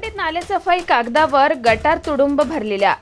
भिवंडीत नालेसफाई कागदावर गटार तुडुंब भरलेल्या.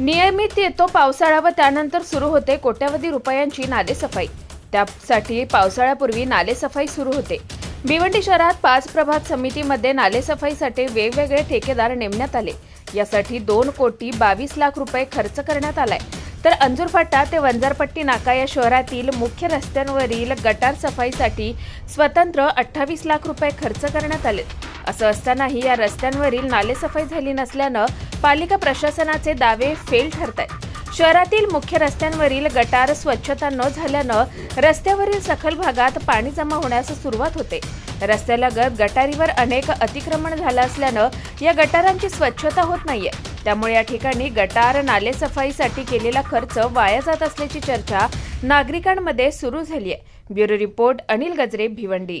नियमित येतो पावसाळा व त्यानंतर सुरू होते कोट्यवधी रुपयांची नालेसफाई. त्यासाठी पावसाळ्यापूर्वी नालेसफाई सुरू होते. भिवंडी शहरात पाच प्रभात समितीमध्ये नालेसफाईसाठी वेगवेगळे ठेकेदार नेमण्यात आले. यासाठी दोन कोटी बावीस लाख रुपये खर्च करण्यात आलाय. तर अंजूरफाटा ते वंजारपट्टी नाका या शहरातील मुख्य रस्त्यांवरील गटार सफाईसाठी स्वतंत्र अठ्ठावीस लाख रुपये खर्च करण्यात आले. असं असतानाही या रस्त्यांवरील नालेसफाई झाली नसल्यानं पालिका प्रशासनाचे दावे फेल ठरत आहेत. शहरातील मुख्य रस्त्यांवरील गटार स्वच्छता न झाल्यानं रस्त्यावरील सखल भागात पाणी जमा होण्यास सुरुवात होते. रस्त्यालगत गटारीवर अनेक अतिक्रमण झालं असल्यानं या गटारांची स्वच्छता होत नाहीये. त्यामुळे या ठिकाणी गटार नालेसफाईसाठी केलेला खर्च वाया जात असल्याची चर्चा नागरिकांमध्ये सुरू झाली आहे ब्युरो रिपोर्ट अनिल गजरे भिवंडी.